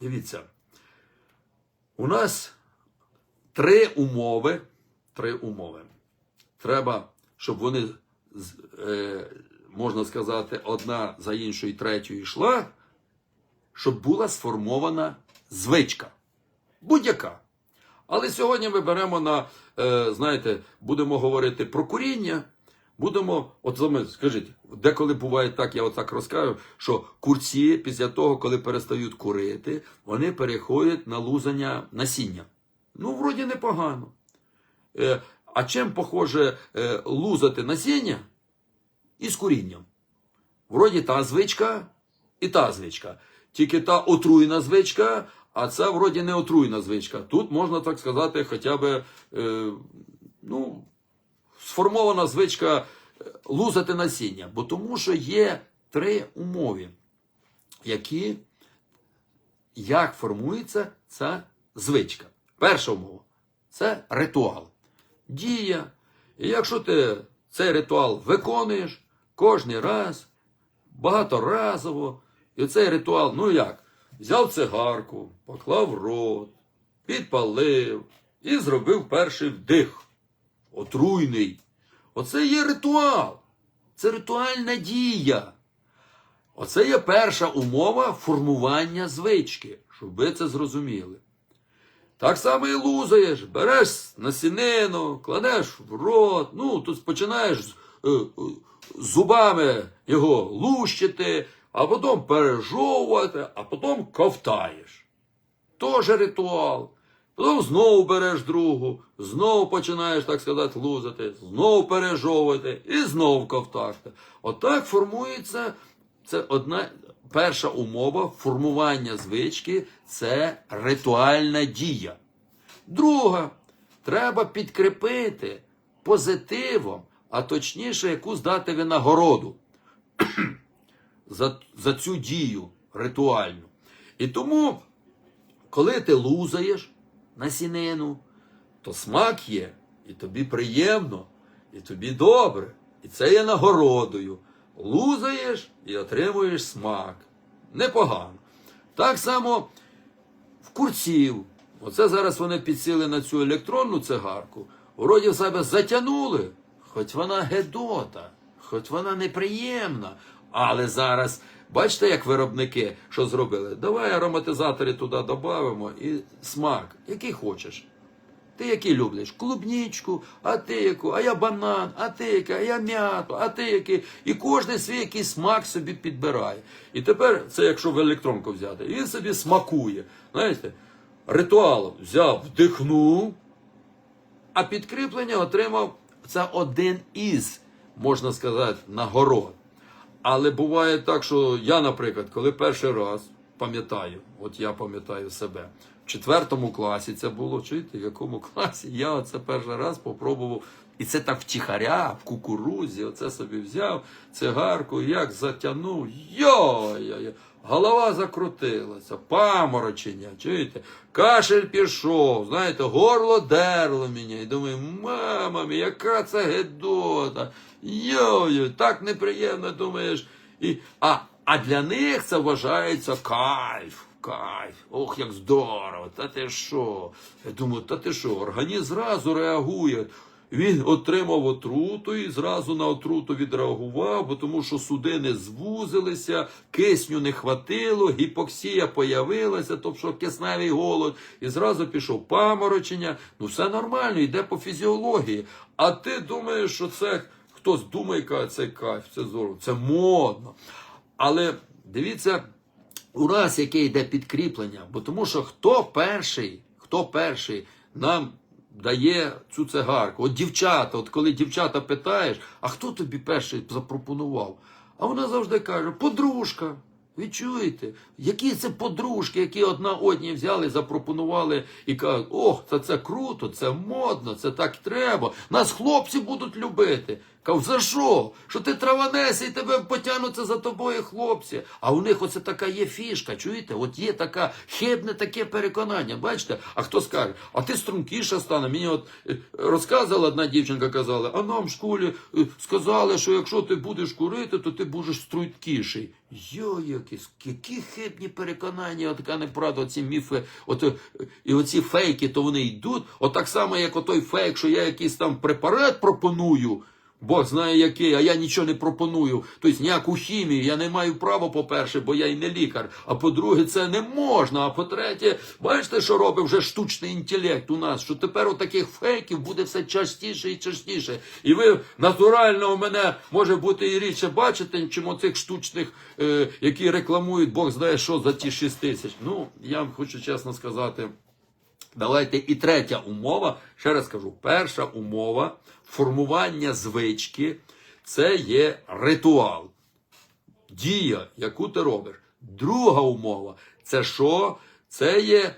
Дивіться, у нас три умови. Три умови. Треба, щоб вони, е, можна сказати, одна за іншою третьою йшла, щоб була сформована звичка. Будь-яка. Але сьогодні ми беремо на, е, знаєте, будемо говорити про куріння. Будемо, от за ми, скажіть, деколи буває так, я отак розкажу, що курці після того, коли перестають курити, вони переходять на лузання насіння. Ну, вроді непогано. Е, а чим похоже е, лузати насіння? Із курінням. Вроді та звичка і та звичка. Тільки та отруйна звичка, а це вроді не отруйна звичка. Тут можна так сказати, хоча б е, ну, сформована звичка е, лузати насіння. Бо тому що є три умови, які як формується ця звичка. Перша умова це ритуал. Дія. І якщо ти цей ритуал виконуєш кожен раз, багаторазово, і цей ритуал, ну як, взяв цигарку, поклав рот, підпалив і зробив перший вдих. Отруйний. Оце є ритуал. Це ритуальна дія. Оце є перша умова формування звички, щоб ви це зрозуміли. Так само і лузаєш, береш насінину, кладеш в рот, ну, тут починаєш з- е, е, зубами його лущити, а потім пережовувати, а потім ковтаєш. Тоже ритуал. Потім знову береш другу, знову починаєш, так сказати, лузати, знову пережовувати і знову ковтати. Отак формується це одна перша умова формування звички це ритуальна дія. Друга, треба підкріпити позитивом, а точніше, якусь дати винагороду за, за цю дію ритуальну. І тому, коли ти лузаєш насінину, то смак є, і тобі приємно, і тобі добре. І це є нагородою. Лузаєш і отримуєш смак. Непогано. Так само в курців. Оце зараз вони підсіли на цю електронну цигарку. Вроді в себе затягнули, хоч вона гедота, хоч вона неприємна. Але зараз, бачите, як виробники що зробили? Давай ароматизатори туди додамо і смак, який хочеш. Ти який люблиш? Клубнічку, а ти яку, а я банан, а ти який, а я м'яту, а ти який. І кожен свій якийсь смак собі підбирає. І тепер це якщо в електронку взяти, він собі смакує. Знаєте, ритуалом взяв, вдихнув, а підкріплення отримав це один із, можна сказати, нагород. Але буває так, що я, наприклад, коли перший раз пам'ятаю, от я пам'ятаю себе, в четвертому класі це було, чуєте, в якому класі я оце перший раз попробував. І це так втіхаря, в кукурузі, оце собі взяв цигарку, як затягнув. Йо-йо-йо, голова закрутилася, паморочення, чуєте? Кашель пішов, знаєте, горло дерло мене. І думаю, мама яка це гедота. Йо-йо, так неприємно думаєш. І, а, а для них це вважається кайф. Кайф, ох, як здорово, та ти що? Я думаю, та ти що, організм зразу реагує. Він отримав отруту і зразу на отруту відреагував, бо тому що судини звузилися, кисню не хватило, гіпоксія появилася, тобто кисневий голод, і зразу пішов паморочення. Ну все нормально, йде по фізіології. А ти думаєш, що це хтось думає, каже, це кайф, це здорово, це модно. Але дивіться, у нас яке йде підкріплення, бо тому що хто перший, хто перший нам дає цю цигарку. От дівчата, от коли дівчата питаєш, а хто тобі перший запропонував? А вона завжди каже: подружка. Ви чуєте? Які це подружки, які одна одній взяли, запропонували і кажуть, ох, це, це круто, це модно, це так треба. Нас хлопці будуть любити. Кажу, за що? Що ти траванешся і тебе потягнуться за тобою хлопці. А у них оце така є фішка, чуєте? От є така хибне таке переконання, бачите? А хто скаже, а ти стрункіша стане. Мені от е, розказувала одна дівчинка, казала, а нам в школі е, сказали, що якщо ти будеш курити, то ти будеш стрункіший. Йо, які, хибні переконання, от така неправда, оці міфи, от, е, і оці фейки, то вони йдуть. От так само, як отой фейк, що я якийсь там препарат пропоную. Бог знає який, а я нічого не пропоную. Тобто ніяку хімію я не маю права, по-перше, бо я і не лікар. А по-друге, це не можна. А по-третє, бачите, що робить вже штучний інтелект у нас, що тепер отаких фейків буде все частіше і частіше. І ви натурально у мене може бути і рідше бачите, чим оцих штучних, е, які рекламують, Бог знає що за ті 6 тисяч. Ну, я вам хочу чесно сказати. Давайте і третя умова. Ще раз кажу: перша умова формування звички це є ритуал. Дія, яку ти робиш. Друга умова це що? Це є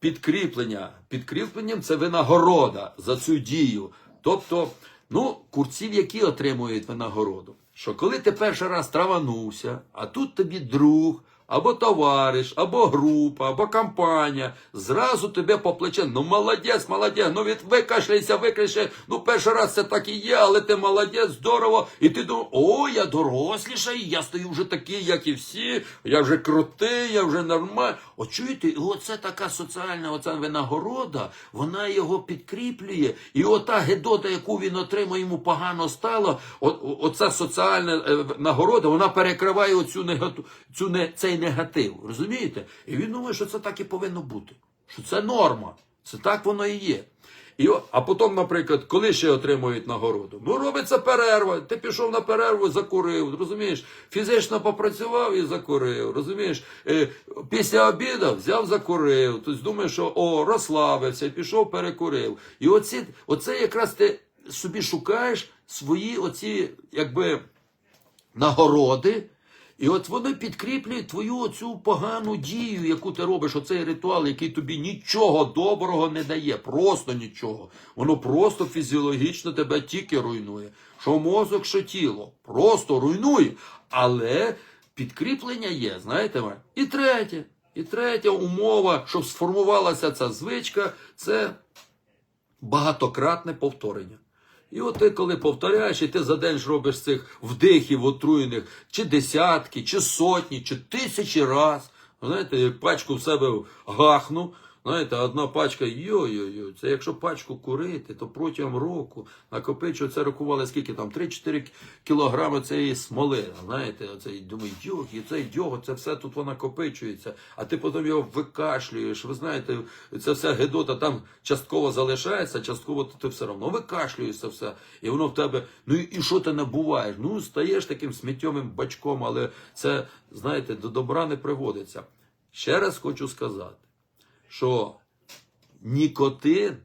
підкріплення. Підкріпленням це винагорода за цю дію. Тобто, ну, курців, які отримують винагороду. Що коли ти перший раз траванувся, а тут тобі друг, або товариш, або група, або компанія, зразу тебе по плече, ну молодець, молодець, ну від викашляйся, викашляй, ну перший раз це так і є, але ти молодець, здорово. І ти думаєш, о, я доросліший, я стою вже такий, як і всі, я вже крутий, я вже нормальний. От чуєте, і оце така соціальна оця винагорода, вона його підкріплює. І ота гедота, яку він отримує, йому погано стало, о- оця соціальна е, нагорода, вона перекриває оцю негату, цю не, цей негатив. Розумієте? І він думає, що це так і повинно бути. Що це норма. Це так воно і є. І, а потім, наприклад, коли ще отримують нагороду? Ну, робиться перерва. Ти пішов на перерву, закурив. Розумієш, фізично попрацював і закурив. Розумієш, е, після обіду взяв, закурив. Тобто думаєш, що о, розслабився, пішов, перекурив. І оці, оце якраз ти собі шукаєш свої оці, якби нагороди. І от вони підкріплюють твою оцю погану дію, яку ти робиш, оцей ритуал, який тобі нічого доброго не дає, просто нічого. Воно просто фізіологічно тебе тільки руйнує. Що мозок, що тіло. Просто руйнує. Але підкріплення є, знаєте ви? І третє. І третя умова, щоб сформувалася ця звичка, це багатократне повторення. І от ти, коли повторяєш, і ти за день ж робиш цих вдихів отруєних, чи десятки, чи сотні, чи тисячі раз. Знаєте, пачку в себе гахну, знаєте, одна пачка, йо-йо-йо, це якщо пачку курити, то протягом року накопичує, це рахували скільки там, 3-4 кілограми цієї смоли. Знаєте, оцей думаю, йог, і цей дьоготь, це все тут воно накопичується, а ти потім його викашлюєш. Ви знаєте, це вся гедота там частково залишається, частково ти все одно викашлюєш це все. І воно в тебе, ну і що ти набуваєш? Ну, стаєш таким сміттєвим бачком, але це, знаєте, до добра не приводиться. Ще раз хочу сказати, що нікотин,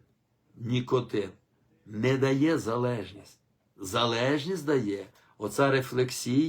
нікотин не дає залежність. Залежність дає оця рефлексія.